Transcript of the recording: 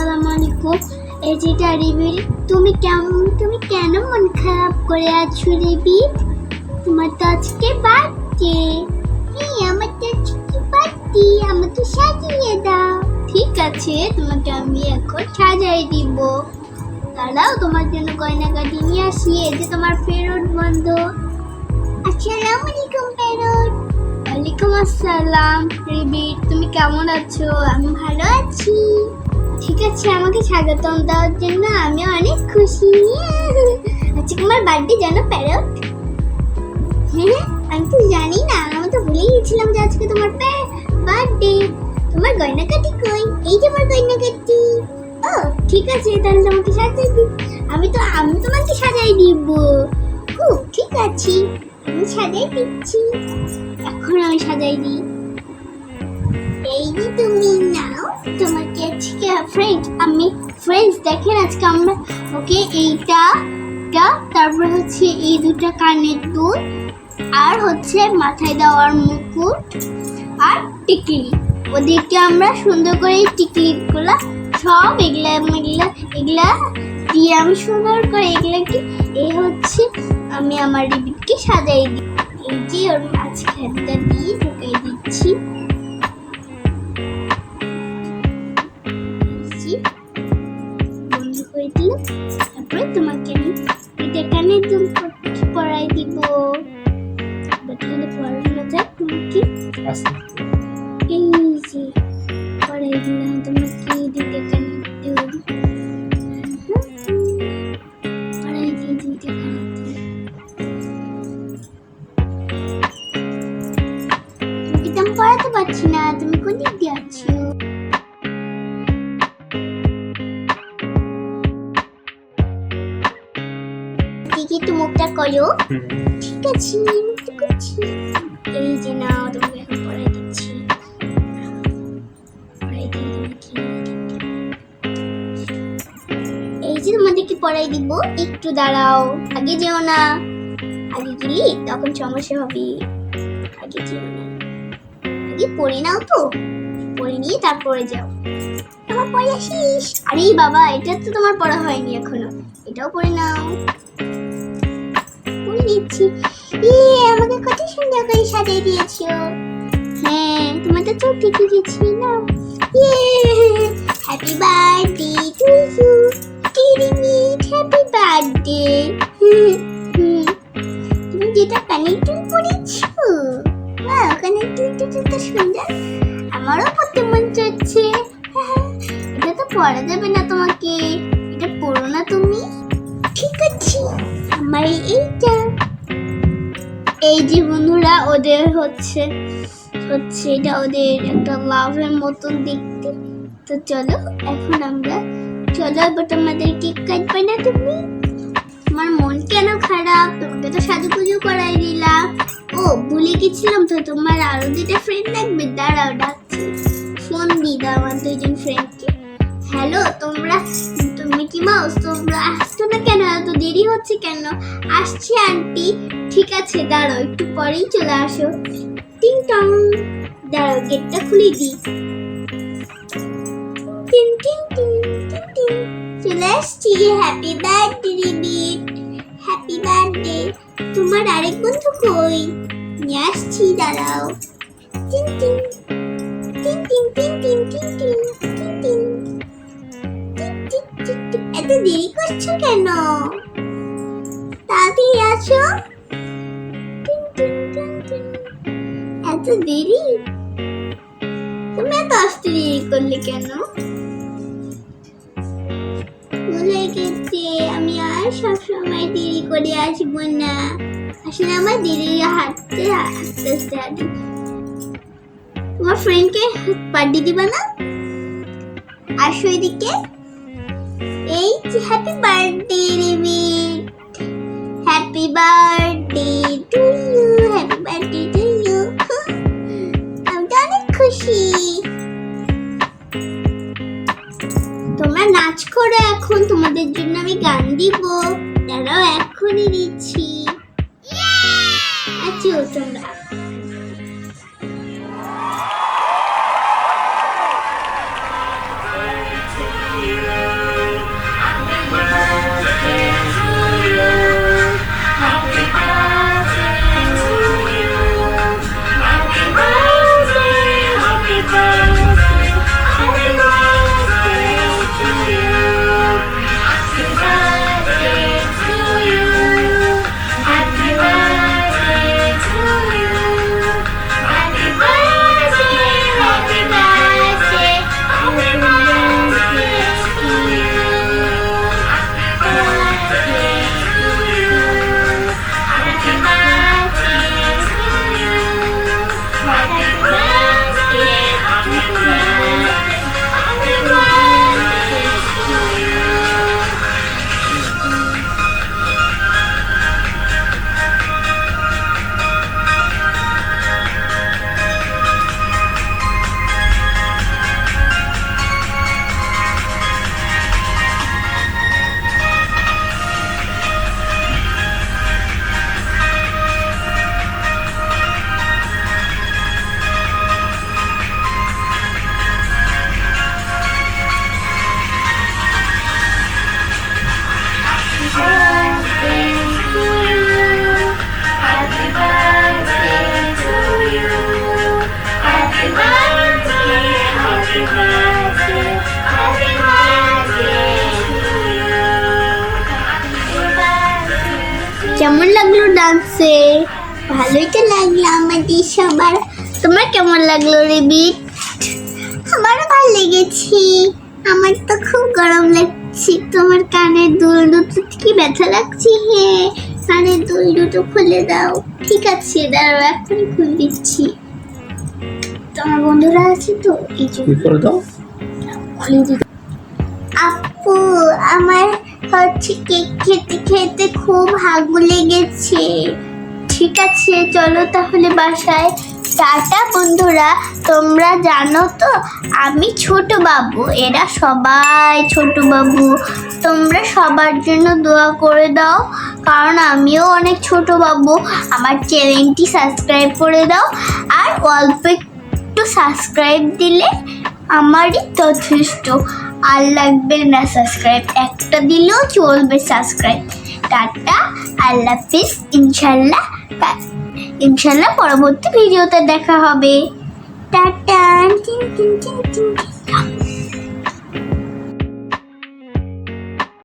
আসসালামু আলাইকুম এই যেটা রিবির তুমি কেমন তুমি কেন মন খারাপ করে আছো রিবি তোমার তো আজকে বার্থডে হ্যাঁ আমার তো আজকে বার্থডে আমাকে সাজিয়ে দাও। ঠিক আছে, তোমাকে আমি এখন সাজাই দিব। দাঁড়াও, তোমার জন্য গয়নাগাটি নিয়ে আসি। এই যে তোমার ফেরত বন্ধ। আসসালামু আলাইকুম ফেরত। ওয়ালাইকুম আসসালাম রিবি তুমি কেমন আছো? আমি ভালো আছি। ঠিক আছে, আমাকে স্বাগতম দেওয়ার জন্য। আমি অনেক খুশি। আচ্ছা তোমার বার্থডে জানো প্যারট হ্যাঁ আমি তো জানি না। আমি তো ভুলেই গেছিলাম যে আজকে তোমার বার্থডে তোমার গয়নাকাটি কই? এই যে আমার গয়নাকাটি। ও, ঠিক আছে, তাহলে তোমাকে সাজাই দিই। আমি তো আমি তোমাকে সাজাই দিব। ও, ঠিক আছে। আমি সাজাই দিচ্ছি। এখন আমি সাজাই দিই। যে তুমি নাও। তোমাকে আজকে ফ্রেন্ড আমি ফ্রেন্ডস দেখেন আজকে আমরা, ওকে এইটা, টা, তারপর হচ্ছে এই দুটো কানের দুল, আর হচ্ছে মাথায় দেওয়ার মুকুট, আর টিকলি। ওদেরকে আমরা সুন্দর করে টিকলিগুলো, সব এগুলা এগুলা এগুলা দিয়ে আমি সুন্দর করে এগুলাকে এই হচ্ছে আমি আমার রিবিটকে সাজাই দিই। এই যে ওর মাঝখানটা দিয়ে ঢুকাই দিচ্ছি। করে তোমাকে আমি এটা কানে তুমি পড়াই দিব। বাট যদি পড়ানো যায় তোমাকে। আচ্ছা। এই যে পড়াই দিলাম তোমাকে দুইটা কানে পড়াই পড়াতে পারছি না তুমি কোন দিক করো ঠিক আছে এই যে নাও তোমাকে এখন পড়াই দিচ্ছি। এই যে তোমাদেরকে পড়াই দিব একটু দাঁড়াও আগে যেও না। আগে গেলি তখন সমস্যা হবে। আগে যেও না। আগে পড়ে নাও তো। পড়ে নিয়ে তারপরে যাও। তোমার পড়ে আসিস আরে বাবা এটা তো তোমার পড়া হয়নি এখনও। এটাও পড়ে নাও। নিচ্ছি ইয়ে আমাকে কত সুন্দর করে সাজিয়ে দিয়েছ। হ্যাঁ তোমার তো চোখ দেখে গেছি না ইয়ে হ্যাপি বার্থডে টু ইউ কিরিমিট হ্যাপি বার্থডে তুমি যেটা পরেছো বাহ কানের দুলটা তো সুন্দর। আমারও পড়তে মন চাচ্ছে। এটা তো পড়া যাবে না তোমাকে। এটা পড়ো না তুমি। ঠিক আছে। আমার এইটা। এই যে বন্ধুরা, ওদের হচ্ছে হচ্ছে এটা ওদের একটা লাভের মতন দেখতে। তো চলো, এখন আমরা চলো, এবার আমাদের কেক কাটবে না তুমি? তোমার মন কেন খারাপ? তোমাকে তো সাজুগুজু করাই দিলাম। ও, ভুলে গেছিলাম তো, তোমার আরও দুটা ফ্রেন্ড লাগবে? দাঁড়াও, ডাকছি। ফোন দি দাও আমার দুইজন ফ্রেন্ডকে হ্যালো, তোমরা, তুমি কি মাউস তোমরা আসছো না কেন? এত দেরি হচ্ছে কেন? আসছি আন্টি ঠিক আছে, দাঁড়াও, একটু পরেই চলে আসো। টিং টং। দাঁড়াও গেটটা খুলে দিই। টিং টিং টিং টিং টিং। চলে আসছি। Happy birthday Ribbit happy birthday তোমার আরেক বন্ধু কই? নিয়ে আসছি, দাঁড়াও। টিং টিং টিং। টিং টিং টিং টিং টিং টিং টিং। এত দেরি করছ কেন? তাড়াতাড়ি আসো। এত দেরি? তুমি এত আসতে দেরি করলে কেন? ভুলে গেছে, আমি আর সবসময় দেরি করে আসব না। আসলে আমার দেরি হাঁটতে আস্তে আস্তে হাঁটি তোমার ফ্রেন্ডকে পার্টি দিবা না? আসো এদিকে। H happy birthday Ribbit. Happy birthday to you. Happy birthday to you. আমি তো অনেক খুশি তোমরা নাচ করো এখন তোমাদের জন্য আমি গান দিব তারাও এখনই দিচ্ছি আচ্ছা তোমরা ডান্সে। ভালোই তো লাগল আমাদের সবার। তোমার কেমন লাগল রিবিট আমারও ভালো লেগেছে। আমার তো খুব গরম লাগছে। তোমার কানের দুল দুটো কি ব্যথা লাগছে? হ্যাঁ কানের দুল দুটো খুলে দাও। ঠিক আছে দাঁড়াও এখনই খুলে দিচ্ছি। তোমার বন্ধুরা আছে তো? এই জন্য দাও? খুলে আপু আমার হচ্ছে কেক খেতে খেতে খুব হাগু লেগেছে। ঠিক আছে, চলো তাহলে বাসায়। টাটা বন্ধুরা, তোমরা জানো তো, আমি ছোট বাবু, এরা সবাই ছোট বাবু। তোমরা সবার জন্য দোয়া করে দাও, কারণ আমিও অনেক ছোট বাবু। আমার চ্যানেলটি সাবস্ক্রাইব করে দাও, আর অল্প একটু সাবস্ক্রাইব দিলে আমারই যথেষ্ট। আর লাগবে না সাবস্ক্রাইব একটা দিলেও চলবে সাবস্ক্রাইব টাটা, আল্লাহ হাফিজ। ইনশাল্লাহ ইনশাল্লাহ পরবর্তী ভিডিওতে দেখা হবে। টাটা